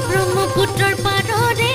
ব্রহ্মপুত্রর পাররে